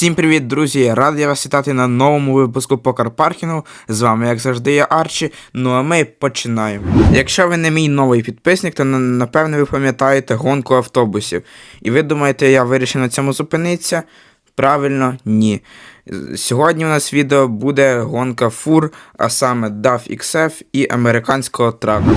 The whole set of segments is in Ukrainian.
Всім привіт, друзі! Радий вас вітати на новому випуску по карпаркінгу. З вами, як завжди, я Арчі. Ну а ми починаємо. Якщо ви не мій новий підписник, то на- напевне ви пам'ятаєте гонку автобусів. І ви думаєте, я вирішив на цьому зупинитися? Правильно, ні. Сьогодні у нас відео буде гонка фур, а саме DAF XF і американського трака.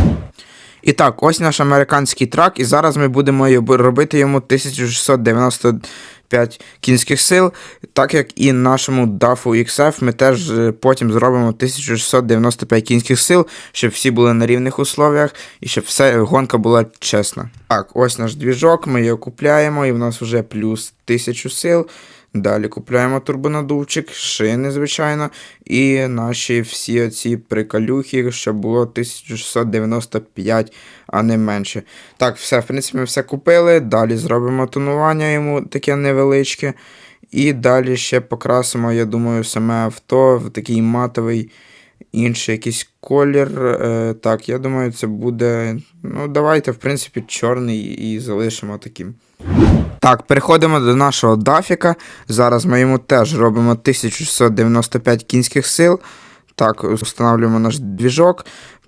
І так, ось наш американський трак, і зараз ми будемо робити йому 1695 кінських сил, так як і нашому DAF XF ми теж е, потім зробимо 1695 кінських сил, щоб всі були на рівних условіях і щоб все гонка була чесна. Так, ось наш двіжок, ми його купляємо, і в нас вже плюс 1000 сил. Далі купляємо турбонадувчик, шини, звичайно, і наші всі ці приколюхи, щоб було 1695, а не менше. Так, все, в принципі, ми все купили. Далі зробимо тонування йому таке невеличке. І далі ще покрасимо, я думаю, саме авто в такий матовий інший якийсь колір. Е, так, я думаю, це буде. Ну, давайте, в принципі, чорний і залишимо таким. Так, переходимо до нашого дафіка. Зараз ми йому теж робимо 1695 кінських сил. Так, встановлюємо наш двіжок,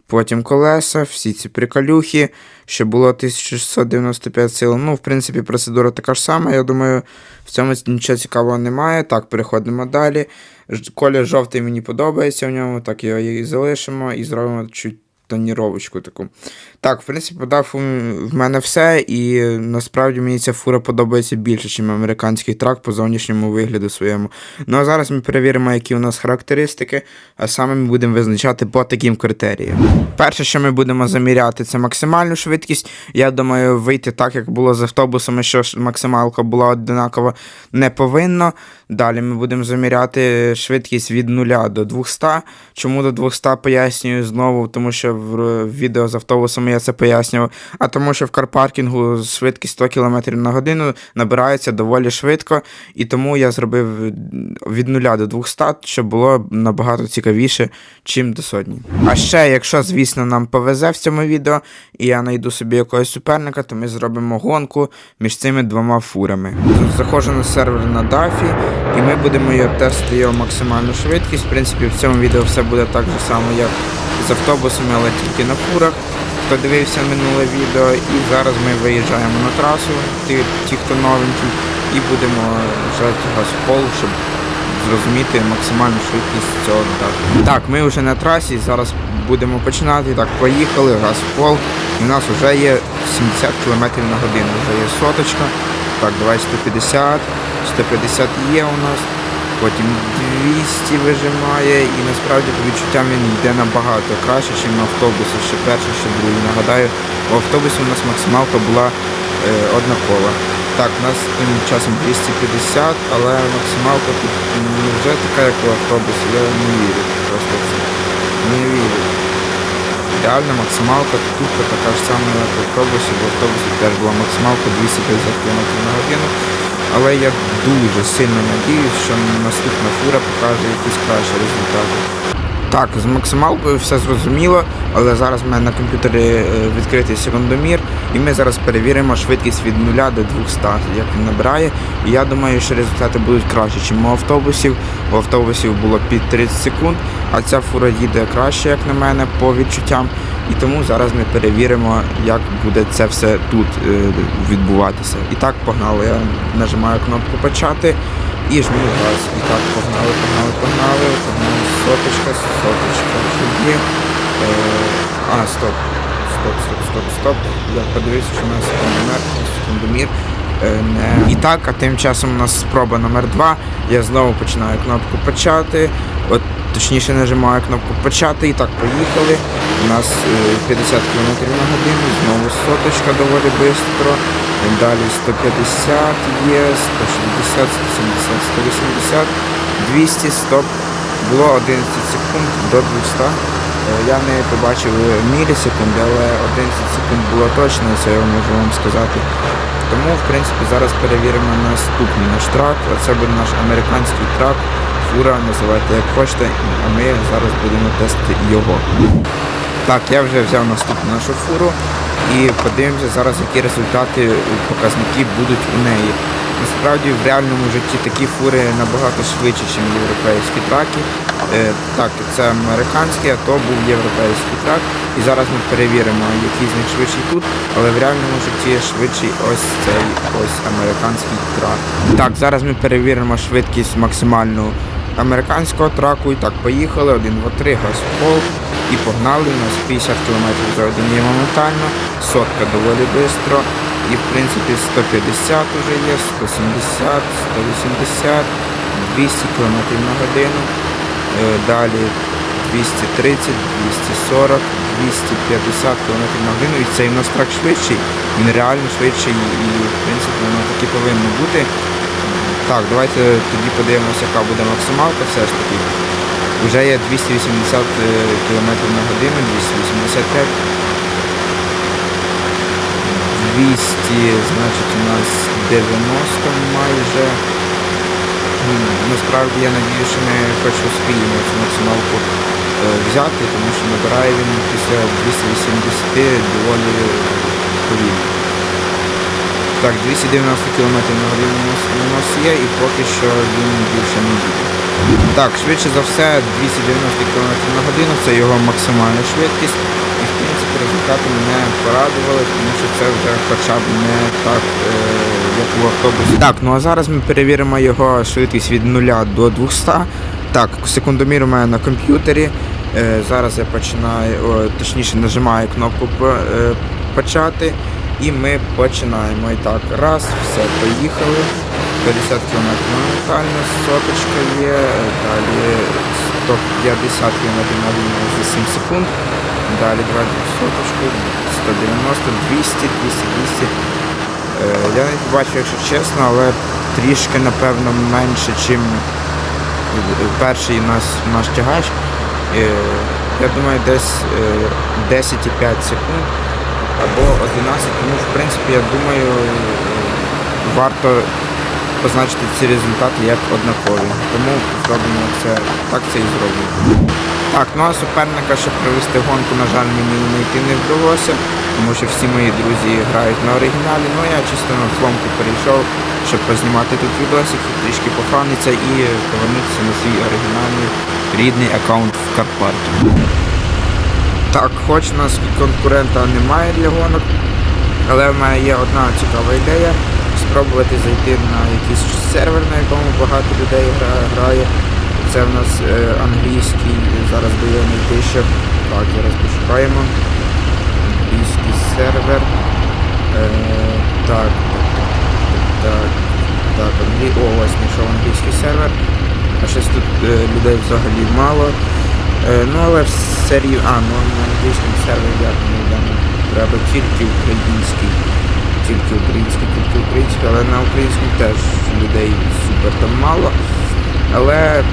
потім колеса, всі ці приколюхи, ще було 1695 сил. Ну, в принципі, процедура така ж сама. Я думаю, в цьому нічого цікавого немає. Так, переходимо далі. Колір жовтий мені подобається в ньому, так його і залишимо і зробимо чуть тоніровочку таку. Так, в принципі, подав в мене все, і насправді мені ця фура подобається більше, ніж американський трак по зовнішньому вигляду своєму. Ну а зараз ми перевіримо, які у нас характеристики, а саме ми будемо визначати по таким критеріям. Перше, що ми будемо заміряти, це максимальну швидкість. Я думаю, вийти так, як було з автобусами, що максималка була одинакова, не повинно. Далі ми будемо заміряти швидкість від 0 до 200. Чому до 200 пояснюю знову, тому що в відео з автобусами я це пояснював. А тому, що в карпаркінгу швидкість 100 км на годину набирається доволі швидко, і тому я зробив від 0 до 200, щоб було набагато цікавіше, чим до сотні. А ще, якщо, звісно, нам повезе в цьому відео, і я знайду собі якогось суперника, то ми зробимо гонку між цими двома фурами. Заходжу на сервер на дафі, і ми будемо його тестити його максимальну швидкість. В принципі, в цьому відео все буде так же само, як з автобусами, тільки на фурах. Хто дивився минуле відео, і зараз ми виїжджаємо на трасу, ті, ті хто новенький, і будемо жати газ в пол, щоб зрозуміти максимальну швидкість цього дафі. Так, ми вже на трасі, зараз будемо починати. Так, поїхали, газ в пол. В нас вже є 70 км на годину, вже є соточка. Так, давай 150, 150 є у нас. Потім 200 вижимає, і насправді по відчуттям він йде набагато краще, ніж на автобусі, ще перший, ще другий. Нагадаю, у автобусі у нас максималка була е, однакова. Так, у нас тим часом 250, але максималка тут не вже така, як у автобусі. Я не вірю. Просто це. Не вірю. Реально максималка тут така ж сама, як в автобусі, в автобусі теж була максималка 250 км на годину. Але я дуже сильно надіюсь, що наступна фура покаже якісь кращі результати. Так, з максималкою все зрозуміло, але зараз в мене на комп'ютері е, відкритий секундомір, і ми зараз перевіримо швидкість від 0 до 200, як він набирає. І я думаю, що результати будуть кращі, ніж у автобусів. У автобусів було під 30 секунд, а ця фура їде краще, як на мене, по відчуттям. І тому зараз ми перевіримо, як буде це все тут е, відбуватися. І так, погнали. Я нажимаю кнопку почати і жму газ. І так, погнали, погнали, погнали, погнали. Соточка, соточка. Ще. Е, а, стоп. Стоп, стоп, стоп, стоп. Я подивився, що у нас секундомір, секундомір. Не... І так, а тим часом у нас спроба номер 2 Я знову починаю кнопку почати. От точніше нажимаю кнопку почати і так поїхали. У нас е, 50 км на годину, знову соточка доволі швидко. Далі 150 є, 160, 170, 180, 200, стоп. Було 11 секунд до 200. Е, Я не побачив мілісекунди, але 11 секунд було точно, це я можу вам сказати. Тому, в принципі, зараз перевіримо наступний наш трак. Це буде наш американський трак. Фура, називайте як хочете, а ми зараз будемо тестити його. Так, я вже взяв наступну нашу фуру і подивимося зараз, які результати показники будуть у неї. Насправді в реальному житті такі фури набагато швидше, ніж європейські траки. Е, так, це американський, а то був європейський трак. І зараз ми перевіримо, який з них швидший тут, але в реальному житті швидший ось цей ось американський трак. Так, зараз ми перевіримо швидкість максимальну американського траку. І так, поїхали, 1, 2, 3, газ в пол. І погнали, у нас 50 км за годину є моментально, сотка доволі швидко. І в принципі 150 вже є, 170, 180, 200 км на годину. Е, Далі 230, 240, 250 км на годину. І цей у нас трак швидший, він реально швидший і в принципі воно так і повинно бути. Так, давайте тоді подивимося, яка буде максималка все ж таки. Вже є 280 км на годину, 285. 200, значить у нас 90 майже. Насправді я надію, що ми хоч успіємо цю максималку е, взяти, тому що набирає він після 280 доволі повільно. Так, 290 км на годину у нас, у є і поки що він більше не їде. Так, швидше за все 290 км на годину це його максимальна швидкість. І в принципі результати мене порадували, тому що це вже хоча б не так, е, як в автобусі. Так, ну а зараз ми перевіримо його швидкість від 0 до 200. Так, секундомір у мене на комп'ютері. Е, зараз я починаю, о, точніше нажимаю кнопку «По- е, почати. І ми починаємо. І так, раз, все, поїхали. 50 км моментально, соточка є, далі 150 км на годину за 7 секунд. Далі 20 соточку, 190, 200, 200, 200. Е, Я не бачу, якщо чесно, але трішки, напевно, менше, ніж перший у нас наш тягач. Е, Я думаю, десь е, 10,5 секунд або 11, тому в принципі я думаю варто позначити ці результати як однакові. Тому зробимо це, так це і зробимо. Так, ну а суперника, щоб провести гонку, на жаль, мені знайти не вдалося, тому що всі мої друзі грають на оригіналі. Ну я чисто на фломку перейшов, щоб познімати тут відосик, трішки пофаниться і повернутися на свій оригінальний рідний аккаунт в Карпарті. Так, хоч у нас конкурента немає для гонок, але в мене є одна цікава ідея спробувати зайти на якийсь сервер, на якому багато людей грає. Це в нас е, англійський, зараз його знайти. Так, зараз пошукаємо. Англійський сервер. Е, так, так, так, англій... О, ось знайшов англійський сервер. А щось тут е, людей взагалі мало. Е, ну але все рівно. А, ну на англійському сервері як ми йдемо. Треба тільки український. Тільки український, тільки український, але на українському теж людей супер там мало. Але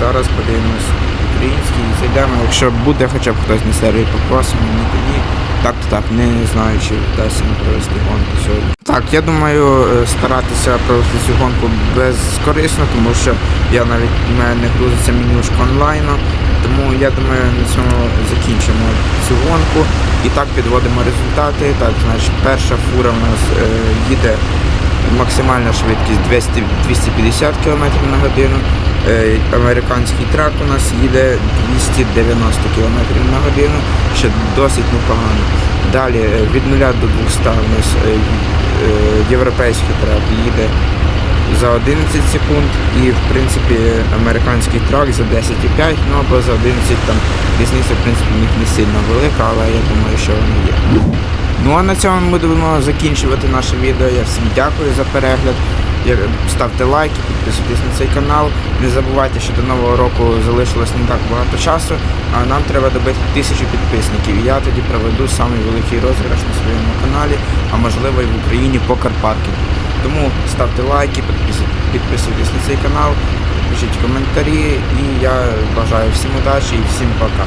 зараз подивимось український, зайдемо, якщо буде хоча б хтось на сервері попросимо, не тоді. Так то так, не знаю, чи вдасться нам провести гонку сьогодні. Так, я думаю е, старатися провести цю гонку безкорисно, тому що я навіть в мене не грузиться менюшка онлайну. Тому я думаю, на цьому закінчимо цю гонку. І так підводимо результати. Так, значить, перша фура в нас е, їде максимальна швидкість 200, 250 км на годину. Е, американський трак у нас їде 290 км на годину, що досить непогано. Далі е, від 0 до 200 у нас е, європейський трак їде за 11 секунд і в принципі американський трак за 10,5, ну або за 11 там різниця в принципі не сильно велика, але я думаю, що вона є. Ну а на цьому ми будемо закінчувати наше відео. Я всім дякую за перегляд. Ставте лайки, підписуйтесь на цей канал. Не забувайте, що до нового року залишилось не так багато часу, а нам треба добити тисячу підписників. Я тоді проведу самий великий розіграш на своєму каналі, а можливо і в Україні по Карпаркінгу. Тому ставте лайки, підписуйтесь на цей канал, пишіть коментарі і я бажаю всім удачі і всім пока.